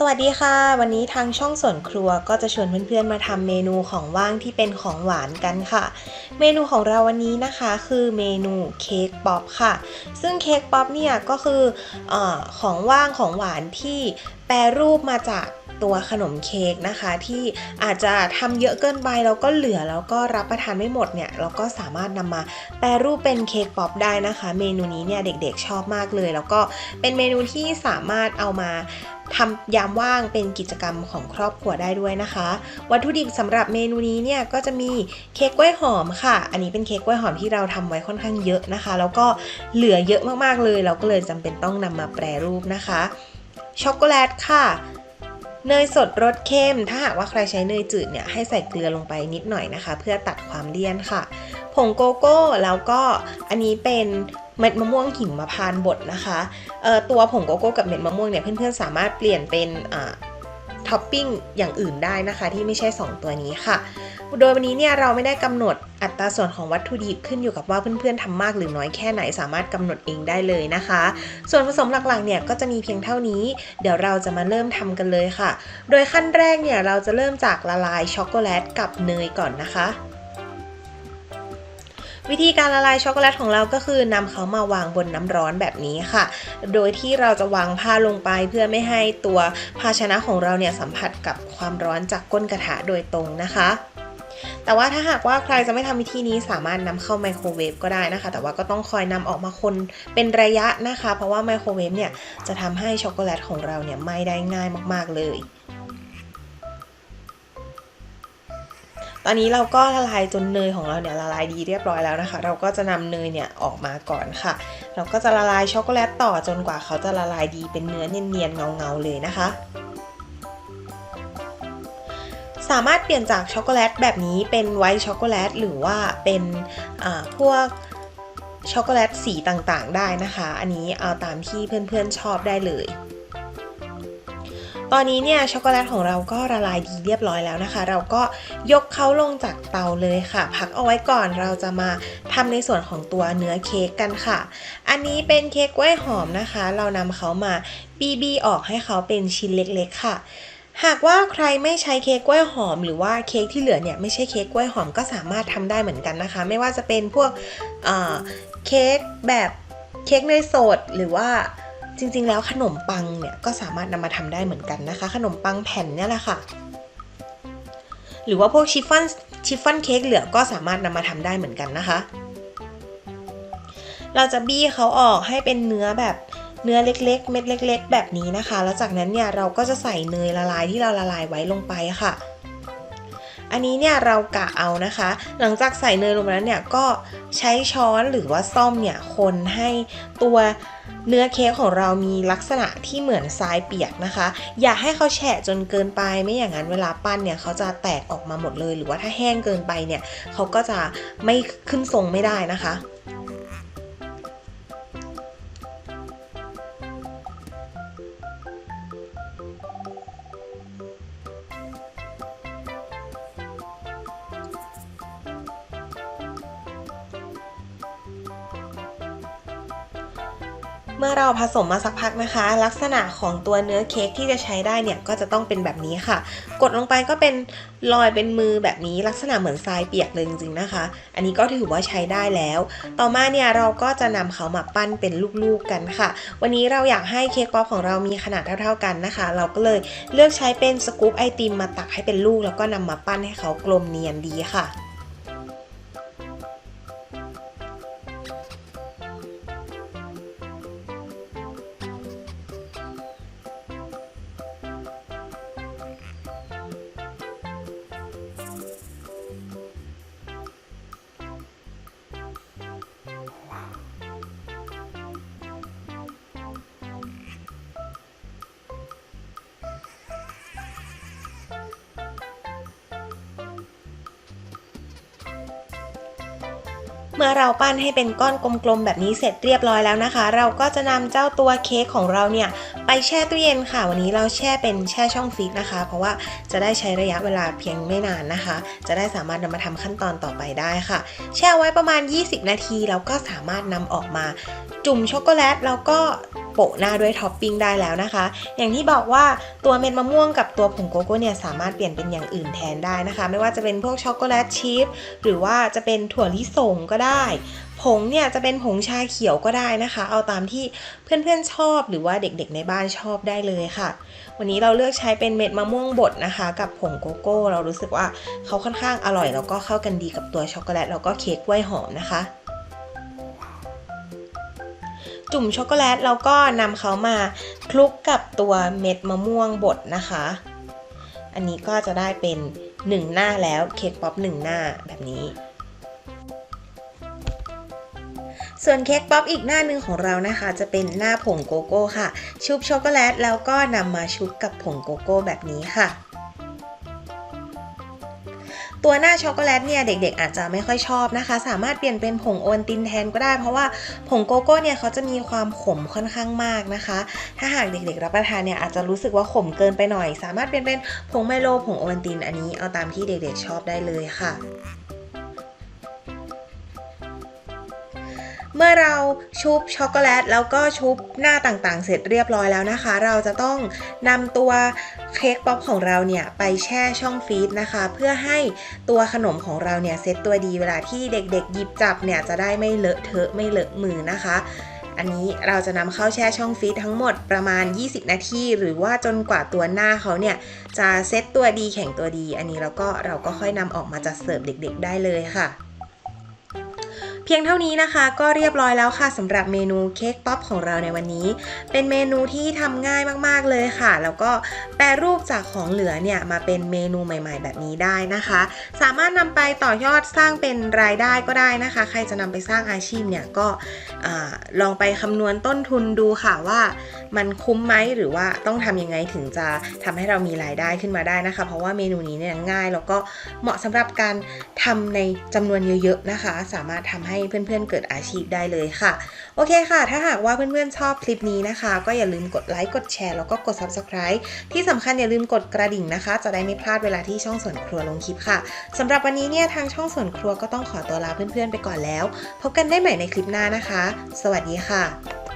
สวัสดีค่ะ วันนี้ทางช่องสวนครัวก็จะชวนเพื่อนๆมาทำเมนูของว่างที่เป็นของหวานกันค่ะ เมนูของเราวันนี้นะคะคือเมนูเค้กป๊อปค่ะ ซึ่งเค้กป๊อปเนี่ยก็คือเออของว่างของหวานที่ แปรรูปมาจากตัวขนมเค้กนะคะ ที่อาจจะทำเยอะเกินไปแล้วก็เหลือแล้วก็รับประทานไม่หมดเนี่ยเราก็สามารถนำมาแปรรูปเป็นเค้กป๊อปได้นะคะ เมนูนี้เนี่ยเด็กๆชอบมากเลย แล้วก็เป็นเมนูที่สามารถเอามาทำยามว่างเป็นกิจกรรมของครอบครัวได้ด้วยนะคะ วัตถุดิบสำหรับเมนูนี้เนี่ยก็จะมีเค้กกล้วยหอมค่ะ อันนี้เป็นเค้กกล้วยหอมที่เราทำไว้ค่อนข้างเยอะนะคะ แล้วก็เหลือเยอะมากๆเลย เราก็เลยจำเป็นต้องนำมาแปรรูปนะคะ ช็อกโกแลตค่ะ เนยสดรสเข้ม ถ้าหากว่าใครใช้เนยจืดเนี่ยให้ใส่เกลือลงไปนิดหน่อยนะคะ เพื่อตัดความเลี่ยนค่ะ ผงโกโก้แล้วก็อันนี้เป็นเม็ดมะม่วงหิมพานต์บดนะคะตัวผงโกโก้กับเม็ดมะม่วงเนี่ยเพื่อนๆสามารถเปลี่ยนเป็นท็อปปิ้งอย่างอื่นได้นะคะ ที่ไม่ใช่ 2 ตัวนี้ค่ะ โดยวันนี้เนี่ยเราไม่ได้กำหนดอัตราส่วนของวัตถุดิบขึ้นอยู่กับว่าเพื่อนๆทำมากหรือน้อยแค่ไหนสามารถกำหนดเองได้เลยนะคะ ส่วนผสมหลักๆเนี่ยก็จะมีเพียงเท่านี้ เดี๋ยวเราจะมาเริ่มทำกันเลยค่ะ โดยขั้นแรกเนี่ยเราจะเริ่มจากละลายช็อกโกแลตกับเนยก่อนนะคะวิธีการละลายช็อกโกแลตของเราก็คือนำเขามาวางบนน้ำร้อนแบบนี้ค่ะ โดยที่เราจะวางผ้าลงไปเพื่อไม่ให้ตัวภาชนะของเราเนี่ยสัมผัสกับความร้อนจากก้นกระทะโดยตรงนะคะ แต่ว่าถ้าหากว่าใครจะไม่ทำวิธีนี้สามารถนำเข้าไมโครเวฟก็ได้นะคะ แต่ว่าก็ต้องคอยนำออกมาคนเป็นระยะนะคะ เพราะว่าไมโครเวฟเนี่ยจะทำให้ช็อกโกแลตของเราเนี่ยไหม้ได้ง่ายมาก ๆ เลยตอนนี้เราก็ละลายจนเนยของเราเนี่ยละลายดีเรียบร้อยแล้วนะคะ เราก็จะนำเนยเนี่ยออกมาก่อนค่ะ เราก็จะละลายช็อกโกแลตต่อจนกว่าเขาจะละลายดีเป็นเนื้อเนียนๆเงาๆเลยนะคะ สามารถเปลี่ยนจากช็อกโกแลตแบบนี้เป็นไวท์ช็อกโกแลตหรือว่าเป็นพวกช็อกโกแลตสีต่างๆ ได้นะคะ อันนี้เอาตามที่เพื่อนๆชอบได้เลย ตอนนี้เนี่ยช็อกโกแลตของเราก็ละลายดีเรียบร้อยแล้วนะคะ เราก็ยกเขาลงจากเตาเลยค่ะ พักเอาไว้ก่อนเราจะมาทำในส่วนของตัวเนื้อเค้กกันค่ะ อันนี้เป็นเค้กกล้วยหอมนะคะ เรานำเขามาบีบีออกให้เขาเป็นชิ้นเล็กๆค่ะ หากว่าใครไม่ใช้เค้กกล้วยหอม หรือว่าเค้กที่เหลือเนี่ยไม่ใช่เค้กกล้วยหอมก็สามารถทำได้เหมือนกันนะคะ ไม่ว่าจะเป็นพวกเเค้กแบบเค้กเนยสดหรือว่าจริงๆ แล้วขนมปังเนี่ยก็สามารถนำมาทำได้เหมือนกันนะคะ ขนมปังแผ่นเนี่ยแหละค่ะ หรือว่าพวกชิฟฟ่อนชิฟฟ่อนเค้กเหลือก็สามารถนำมาทำได้เหมือนกันนะคะ เราจะบี้เขาออกให้เป็นเนื้อแบบ เนื้อเล็กๆ เม็ดเล็ก ๆ แบบนี้นะคะ แล้วจากนั้นเนี่ยเราก็จะใส่เนยละลายที่เราละลายไว้ลงไปค่ะ อันนี้เนี่ยเรากะเอานะคะ หลังจากใส่เนยลงไปแล้วเนี่ยก็ใช้ช้อนหรือว่าซ่อมเนี่ยคนให้ตัวเนื้อเค้กของเรามีลักษณะที่เหมือนทรายเปียกนะคะ อย่าให้เขาแฉะจนเกินไป ไม่อย่างนั้นเวลาปั้นเนี่ยเขาจะแตกออกมาหมดเลย หรือว่าถ้าแห้งเกินไปเนี่ยเขาก็จะไม่ขึ้นทรงไม่ได้นะคะ เมื่อเราผสมมาสักพักนะคะ ลักษณะของตัวเนื้อเค้กที่จะใช้ได้เนี่ยก็จะต้องเป็นแบบนี้ค่ะ กดลงไปก็เป็นรอยเป็นมือแบบนี้ลักษณะเหมือนทรายเปียกเลยจริงๆนะคะ อันนี้ก็ถือว่าใช้ได้แล้ว ต่อมาเนี่ยเราก็จะนำเขามาปั้นเป็นลูกๆกันค่ะ วันนี้เราอยากให้เค้กป๊อปของเรามีขนาดเท่าๆกันนะคะ เราก็เลยเลือกใช้เป็นสกู๊ปไอติมมาตักให้เป็นลูก แล้วก็นำมาปั้นให้เขากลมเนียนดีค่ะ เมื่อเราปั้นให้เป็นก้อนกลมๆแบบนี้เสร็จเรียบร้อยแล้วนะคะ เราก็จะนำเจ้าตัวเค้กของเราเนี่ยไปแช่ตู้เย็นค่ะ วันนี้เราแช่เป็นแช่ช่องฟรีซนะคะ เพราะว่าจะได้ใช้ระยะเวลาเพียงไม่นานนะคะ จะได้สามารถนำมาทำขั้นตอนต่อไปได้ค่ะ แช่ไว้ประมาณ 20 นาทีแล้วก็สามารถนำออกมาจุ่มช็อกโกแลตแล้วก็ โปะหน้าด้วยท็อปปิ้งได้แล้วนะคะ อย่างที่บอกว่าตัวเม็ดมะม่วงกับตัวผงโกโก้เนี่ยสามารถเปลี่ยนเป็นอย่างอื่นแทนได้นะคะ ไม่ว่าจะเป็นพวกช็อกโกแลตชิพหรือว่าจะเป็นถั่วลิสงก็ได้ ผงเนี่ยจะเป็นผงชาเขียวก็ได้นะคะ เอาตามที่เพื่อนๆชอบหรือว่าเด็กๆในบ้านชอบได้เลยค่ะ วันนี้เราเลือกใช้เป็นเม็ดมะม่วงบดนะคะ กับผงโกโก้ เรารู้สึกว่าเขาค่อนข้างอร่อยแล้วก็เข้ากันดีกับตัวช็อกโกแลตแล้วก็เค้กกล้วยหอมนะคะ จุ่มช็อกโกแลตแล้วก็นำเขามาคลุกกับตัวเม็ดมะม่วงบดนะคะ อันนี้ก็จะได้เป็น 1 หน้าแล้วเค้กป๊อป1หน้าแบบนี้ ส่วนเค้กป๊อปอีกหน้าหนึ่งของเรานะคะ จะเป็นหน้าผงโกโก้ค่ะ ชุบช็อกโกแลตแล้วก็นำมาชุบกับผงโกโก้แบบนี้ค่ะ ตัวหน้าช็อกโกแลตเนี่ยเด็กๆ อาจจะไม่ค่อยชอบนะคะ สามารถเปลี่ยนเป็นผงโอวัลตินแทนก็ได้ เพราะว่าผงโกโก้เนี่ยเขาจะมีความขมค่อนข้างมากนะคะ ถ้าหากเด็กๆ รับประทานเนี่ยอาจจะรู้สึกว่าขมเกินไปหน่อย สามารถเปลี่ยนเป็นผงไมโลผงโอวัลตินอันนี้เอาตามที่เด็กๆ ชอบได้เลยค่ะ เมื่อเราชุบช็อกโกแลตแล้วก็ชุบหน้าต่างๆ เสร็จเรียบร้อยแล้วนะคะ เราจะต้องนำตัวเค้กป๊อปของเราเนี่ยไปแช่ช่องฟรีซนะคะ เพื่อให้ตัวขนมของเราเนี่ยเซ็ตตัวดีเวลาที่เด็กๆ หยิบจับเนี่ยจะได้ไม่เลอะเทอะไม่เลอะมือนะคะอันนี้เราจะนำเข้าแช่ช่องฟรีซทั้งหมดประมาณ 20 นาที หรือว่าจนกว่าตัวหน้าเขาเนี่ย จะเซ็ตตัวดีแข็งตัวดี อันนี้เราก็เราก็ค่อยนำออกมาจัดเสิร์ฟเด็กๆ ได้เลยค่ะ พียงเท่านี้นะคะก็เรียบร้อยแล้วค่ะสำหรับเมนูเค้กป๊อปของเราในวันนี้ เป็นเมนูที่ทำง่ายมากๆเลยค่ะ แล้วก็แปรรูปจากของเหลือเนี่ยมาเป็นเมนูใหม่ ๆ แบบนี้ได้นะคะ สามารถนำไปต่อยอดสร้างเป็นรายได้ก็ได้นะคะ ใครจะนำไปสร้างอาชีพเนี่ยก็ลองไปคำนวณต้นทุนดูค่ะว่ามันคุ้มไหมหรือว่าต้องทำยังไงถึงจะทำให้เรามีรายได้ขึ้นมาได้นะคะ เพราะว่าเมนูนี้เนี่ยง่ายแล้วก็เหมาะสำหรับการทำในจำนวนเยอะๆนะคะ สามารถทำใหให้เพื่อนๆเกิดอาชีพได้เลยค่ะ โอเคค่ะ ถ้าหากว่าเพื่อนๆชอบคลิปนี้นะคะ ก็อย่าลืมกดไลค์กดแชร์แล้วก็กด subscribe ที่สำคัญอย่าลืมกดกระดิ่งนะคะ จะได้ไม่พลาดเวลาที่ช่องส่วนครัวลงคลิปค่ะสำหรับวันนี้เนี่ยทางช่องส่วนครัวก็ต้องขอตัวลาเพื่อนๆไปก่อนแล้ว พบกันได้ใหม่ในคลิปหน้านะคะ สวัสดีค่ะ